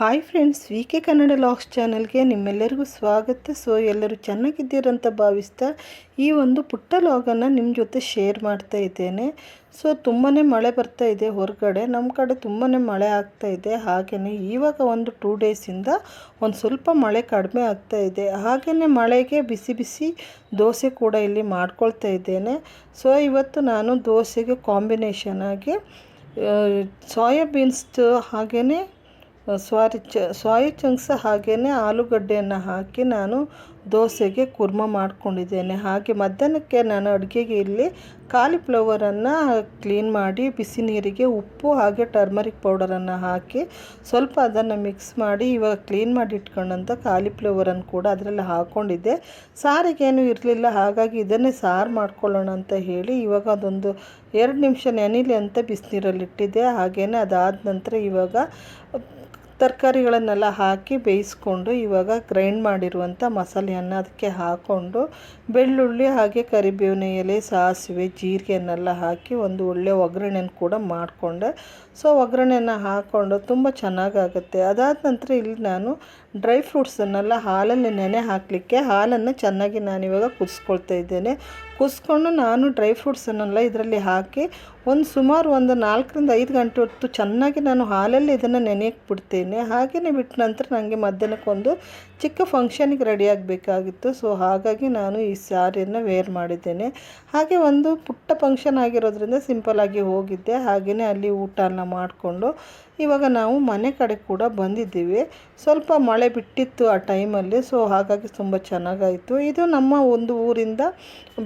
Hi friends V K Kannada logs ಚಾನಲ್ಗೆ ನಿಮ್ಮೆಲ್ಲರಿಗೂ ಸ್ವಾಗತ. ಸೊ ಎಲ್ಲರೂ ಚೆನ್ನಾಗಿದ್ದೀರಂತ ಭಾವಿಸ್ತಾ ಈ ಒಂದು ಪುಟ್ಟ ಲಾಗನ್ನು ನಿಮ್ಮ ಜೊತೆ ಶೇರ್ ಮಾಡ್ತಾ ಇದ್ದೇನೆ. ಸೊ ತುಂಬಾ ಮಳೆ ಬರ್ತಾ ಇದೆ ಹೊರಗಡೆ. ನಮ್ಮ ಕಡೆ ತುಂಬಾ ಮಳೆ ಆಗ್ತಾ ಇದೆ. ಹಾಗೆಯೇ ಇವಾಗ ಒಂದು ಟೂ ಡೇಸಿಂದ ಒಂದು ಸ್ವಲ್ಪ ಮಳೆ ಕಡಿಮೆ ಆಗ್ತಾ ಇದೆ. ಹಾಗೆಯೇ ಮಳೆಗೆ ಬಿಸಿ ಬಿಸಿ ದೋಸೆ ಕೂಡ ಇಲ್ಲಿ ಮಾಡ್ಕೊಳ್ತಾ ಇದ್ದೇನೆ. ಸೊ ಇವತ್ತು ನಾನು ದೋಸೆಗೆ ಕಾಂಬಿನೇಷನ್ ಆಗಿ ಸೋಯಾಬೀನ್ಸ್ ಹಾಗೆಯೇ ಸ್ವಾರಿ ಚ ಸೋಯಾ ಚಂಕ್ಸ್ ಹಾಗೆಯೇ ಆಲೂಗಡ್ಡೆಯನ್ನು ಹಾಕಿ ನಾನು ದೋಸೆಗೆ ಕುರ್ಮ ಮಾಡಿಕೊಂಡಿದ್ದೇನೆ. ಹಾಗೆ ಮಧ್ಯಾಹ್ನಕ್ಕೆ ನಾನು ಅಡುಗೆಗೆ ಇಲ್ಲಿ ಕಾಲಿಫ್ಲವರನ್ನು ಕ್ಲೀನ್ ಮಾಡಿ ಬಿಸಿ ನೀರಿಗೆ ಉಪ್ಪು ಹಾಗೆ ಟರ್ಮರಿಕ್ ಪೌಡರನ್ನು ಹಾಕಿ ಸ್ವಲ್ಪ ಅದನ್ನು ಮಿಕ್ಸ್ ಮಾಡಿ ಇವಾಗ ಕ್ಲೀನ್ ಮಾಡಿ ಇಟ್ಕೊಂಡಂಥ ಕಾಲಿಫ್ಲವರನ್ನು ಕೂಡ ಅದರಲ್ಲಿ ಹಾಕ್ಕೊಂಡಿದ್ದೆ ಸಾರಿಗೇನು ಇರಲಿಲ್ಲ, ಹಾಗಾಗಿ ಇದನ್ನೇ ಸಾರು ಮಾಡ್ಕೊಳ್ಳೋಣ ಅಂತ ಹೇಳಿ ಇವಾಗ ಅದೊಂದು ಎರಡು ನಿಮಿಷ ನೆನಿಲಿ ಅಂತ ಬಿಸಿನೀರಲ್ಲಿ ಇಟ್ಟಿದ್ದೆ ಹಾಗೆಯೇ ಅದಾದ ನಂತರ ಇವಾಗ ತರಕಾರಿಗಳನ್ನೆಲ್ಲ ಹಾಕಿ ಬೇಯಿಸ್ಕೊಂಡು ಇವಾಗ ಗ್ರೈಂಡ್ ಮಾಡಿರುವಂಥ ಮಸಾಲೆಯನ್ನು ಅದಕ್ಕೆ ಹಾಕ್ಕೊಂಡು ಬೆಳ್ಳುಳ್ಳಿ ಹಾಗೆ ಕರಿಬೇವಿನ ಎಲೆ, ಸಾಸಿವೆ, ಜೀರಿಗೆಯನ್ನೆಲ್ಲ ಹಾಕಿ ಒಂದು ಒಳ್ಳೆಯ ಒಗ್ಗರಣೆನ ಕೂಡ ಮಾಡಿಕೊಂಡೆ. ಸೊ ಒಗ್ಗರಣೆನ ಹಾಕ್ಕೊಂಡು ತುಂಬ ಚೆನ್ನಾಗಾಗುತ್ತೆ. ಅದಾದ ನಂತರ ಇಲ್ಲಿ ನಾನು ಡ್ರೈ ಫ್ರೂಟ್ಸನ್ನೆಲ್ಲ ಹಾಲಲ್ಲಿ ನೆನೆ ಹಾಕಲಿಕ್ಕೆ ಹಾಲನ್ನು ಚೆನ್ನಾಗಿ ನಾನಿವಾಗ ಕುದಿಸ್ಕೊಳ್ತಾ ಇದ್ದೇನೆ. ಕುದಿಸ್ಕೊಂಡು ನಾನು ಡ್ರೈ ಫ್ರೂಟ್ಸನ್ನೆಲ್ಲ ಇದರಲ್ಲಿ ಹಾಕಿ ಒಂದು ಸುಮಾರು ಒಂದು ನಾಲ್ಕರಿಂದ ಐದು ಗಂಟೆ ಹೊತ್ತು ಚೆನ್ನಾಗಿ ನಾನು ಹಾಲಲ್ಲಿ ಇದನ್ನು ನೆನೆಯಕ್ಕೆ ಬಿಡ್ತೇನೆ ಹಾಗೆಯೇ ಬಿಟ್ಟ ನಂತರ ನನಗೆ ಮಧ್ಯಾಹ್ನಕ್ಕೊಂದು ಚಿಕ್ಕ ಫಂಕ್ಷನಿಗೆ ರೆಡಿ ಆಗಬೇಕಾಗಿತ್ತು. ಸೊ, ಹಾಗಾಗಿ ನಾನು ಈ ಸ್ಯಾರಿಯನ್ನು ವೇರ್ ಮಾಡಿದ್ದೇನೆ. ಹಾಗೆ ಒಂದು ಪುಟ್ಟ ಫಂಕ್ಷನ್ ಆಗಿರೋದ್ರಿಂದ ಸಿಂಪಲಾಗಿ ಹೋಗಿದ್ದೆ. ಹಾಗೆಯೇ ಅಲ್ಲಿ ಊಟ ಎಲ್ಲ ಮಾಡಿಕೊಂಡು ಇವಾಗ ನಾವು ಮನೆ ಕಡೆ ಕೂಡ ಬಂದಿದ್ದೀವಿ. ಸ್ವಲ್ಪ ಮಳೆ ಬಿಟ್ಟಿತ್ತು ಆ ಟೈಮಲ್ಲಿ, ಸೊ ಹಾಗಾಗಿ ತುಂಬ ಚೆನ್ನಾಗಾಯಿತು. ಇದು ನಮ್ಮ ಒಂದು ಊರಿಂದ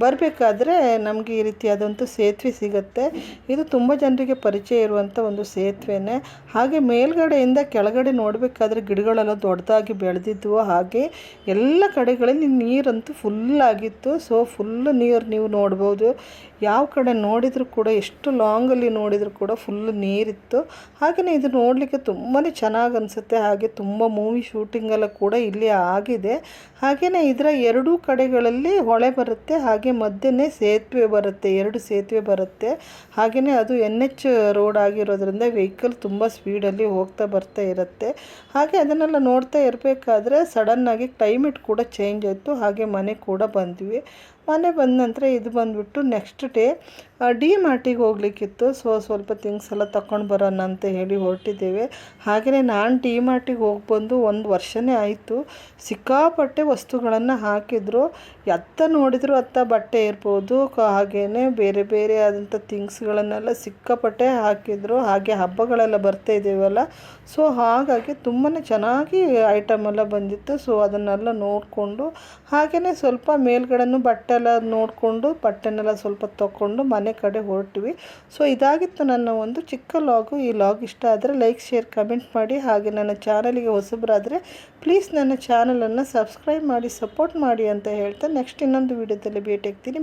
ಬರಬೇಕಾದ್ರೆ ನಮಗೆ ಈ ರೀತಿಯಾದಂಥ ಸೇತುವೆ ಸಿಗುತ್ತೆ. ಇದು ತುಂಬ ಜನರಿಗೆ ಪರಿಚಯ ಇರುವಂಥ ಒಂದು ಸೇತುವೆನೇ. ಹಾಗೆ ಮೇಲ್ಗಡೆಯಿಂದ ಕೆಳಗಡೆ ನೋಡಬೇಕಾದ್ರೆ ಗಿಡಗಳೆಲ್ಲ ದೊಡ್ಡದಾಗಿ ಬೆಳೆದಿದ್ವು. ಹಾಗೆ ಎಲ್ಲ ಕಡೆಗಳಲ್ಲಿ ನೀರಂತೂ ಫುಲ್ಲಾಗಿತ್ತು ಸೊ ಫುಲ್ ನೀರು ನೀವು ನೋಡ್ಬೋದು. ಯಾವ ಕಡೆ ನೋಡಿದರೂ ಕೂಡ, ಎಷ್ಟು ಲಾಂಗಲ್ಲಿ ನೋಡಿದರೂ ಕೂಡ ಫುಲ್ ನೀರಿತ್ತು. ಹಾಗೆಯೇ ಇದು ನೋಡಲಿಕ್ಕೆ ತುಂಬಾ ಚೆನ್ನಾಗಿ ಅನಿಸುತ್ತೆ. ಹಾಗೆ ತುಂಬ ಮೂವಿ ಶೂಟಿಂಗೆಲ್ಲ ಕೂಡ ಇಲ್ಲಿ ಆಗಿದೆ. ಹಾಗೆಯೇ ಇದರ ಎರಡೂ ಕಡೆಗಳಲ್ಲಿ ಹೊಳೆ ಬರುತ್ತೆ, ಹಾಗೆ ಮಧ್ಯಾಹ್ನ ಸೇತುವೆ ಬರುತ್ತೆ, ಎರಡು ಸೇತುವೆ ಬರುತ್ತೆ. ಹಾಗೆಯೇ ಅದು ಎನ್ ಎಚ್ ರೋಡ್ ಆಗಿರೋದ್ರಿಂದ ವೆಹಿಕಲ್ ತುಂಬ ಸ್ಪೀಡಲ್ಲಿ ಹೋಗ್ತಾ ಬರ್ತಾ ಇರುತ್ತೆ. ಹಾಗೆ ಅದನ್ನೆಲ್ಲ ನೋಡ್ತಾ ಇರಬೇಕಾದ್ರೆ ಸಡನ್ನಾಗಿ ಕ್ಲೈಮೇಟ್ ಕೂಡ ಚೇಂಜ್ ಆಯಿತು, ಹಾಗೆ ಮನೆ ಕೂಡ ಬಂದ್ವಿ. ಮನೆ ಬಂದ ನಂತರ ಇದು ಬಂದುಬಿಟ್ಟು ನೆಕ್ಸ್ಟ್ ಡೇ ಡಿ ಮಾರ್ಟಿಗೆ ಹೋಗ್ಲಿಕ್ಕಿತ್ತು. ಸೊ, ಸ್ವಲ್ಪ ಥಿಂಗ್ಸ್ ಎಲ್ಲ ತಗೊಂಡು ಬರೋಣ ಅಂತ ಹೇಳಿ ಹೊರಟಿದ್ದೇವೆ. ಹಾಗೆಯೇ ನಾನು ಡಿ ಮಾರ್ಟಿಗೆ ಹೋಗಿ ಬಂದು ಒಂದು ವರ್ಷವೇ ಆಯಿತು. ಸಿಕ್ಕಾಪಟ್ಟೆ ವಸ್ತುಗಳನ್ನು ಹಾಕಿದ್ರು. ಎತ್ತ ನೋಡಿದ್ರು ಅತ್ತ ಬಟ್ಟೆ ಇರ್ಬೋದು. ಹಾಗೆಯೇ ಬೇರೆ ಬೇರೆ ಆದಂಥ ಥಿಂಗ್ಸ್ಗಳನ್ನೆಲ್ಲ ಸಿಕ್ಕಾಪಟ್ಟೆ ಹಾಕಿದ್ರು. ಹಾಗೆ ಹಬ್ಬಗಳೆಲ್ಲ ಬರ್ತಾ ಇದ್ದೀವಲ್ಲ. ಸೊ, ಹಾಗಾಗಿ ತುಂಬಾ ಚೆನ್ನಾಗಿ ಐಟಮ್ ಎಲ್ಲ ಬಂದಿತ್ತು. ಸೊ, ಅದನ್ನೆಲ್ಲ ನೋಡಿಕೊಂಡು ಹಾಗೆಯೇ ಸ್ವಲ್ಪ ಮೇಲ್ಗಡೆನೂ ಬಟ್ಟೆ ಎಲ್ಲ ನೋಡಿಕೊಂಡು, ಬಟ್ಟೆನೆಲ್ಲ ಸ್ವಲ್ಪ ತಗೊಂಡು ಮನೆ ಕಡೆ ಹೊರಟ್ವಿ. ಸೊ, ಇದಾಗಿತ್ತು ನನ್ನ ಒಂದು ಚಿಕ್ಕ ಲಾಗು. ಈ ಲಾಗ್ ಇಷ್ಟ ಆದರೆ ಲೈಕ್, ಶೇರ್, ಕಮೆಂಟ್ ಮಾಡಿ. ಹಾಗೆ ನನ್ನ ಚಾನಲಿಗೆ ಹೊಸಬರಾದರೆ ಪ್ಲೀಸ್ ನನ್ನ ಚಾನಲನ್ನು ಸಬ್ಸ್ಕ್ರೈಬ್ ಮಾಡಿ ಸಪೋರ್ಟ್ ಮಾಡಿ ಅಂತ ಹೇಳ್ತಾ ನೆಕ್ಸ್ಟ್ ಇನ್ನೊಂದು ವೀಡಿಯೋದಲ್ಲಿ ಭೇಟಿ ಆಗ್ತೀನಿ.